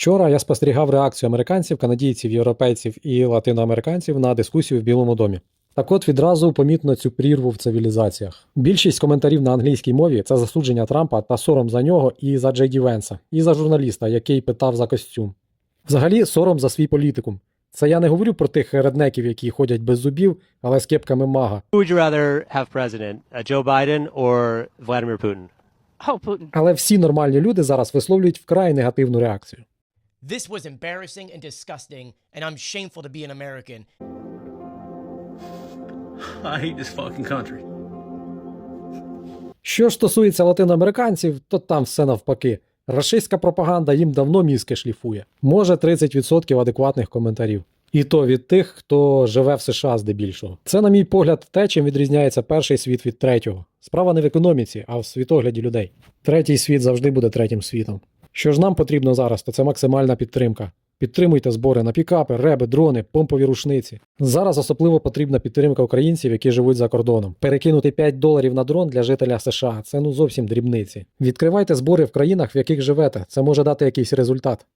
Вчора я спостерігав реакцію американців, канадійців, європейців і латиноамериканців на дискусію в Білому домі. Так от відразу помітно цю прірву в цивілізаціях. Більшість коментарів на англійській мові це засудження Трампа та сором за нього і за Джей Ді Венса, і за журналіста, який питав за костюм. Взагалі, сором за свій політикум. Це я не говорю про тих реднеків, які ходять без зубів, але з кепками мага. Who would you rather have president, uh, Joe Biden or Vladimir Putin? Oh, Putin. Але всі нормальні люди зараз висловлюють вкрай негативну реакцію. This was embarrassing and disgusting, and I'm shameful to be an American. I hate this fucking country. Що ж стосується латиноамериканців, то там все навпаки. Рашистська пропаганда їм давно мізки шліфує. Може 30% адекватних коментарів. І то від тих, хто живе в США здебільшого. Це, на мій погляд, те, чим відрізняється перший світ від третього. Справа не в економіці, а в світогляді людей. Третій світ завжди буде третім світом. Що ж нам потрібно зараз, то це максимальна підтримка. Підтримуйте збори на пікапи, реби, дрони, помпові рушниці. Зараз особливо потрібна підтримка українців, які живуть за кордоном. Перекинути 5 доларів на дрон для жителя США це ну зовсім дрібниці. Відкривайте збори в країнах, в яких живете. Це може дати якийсь результат.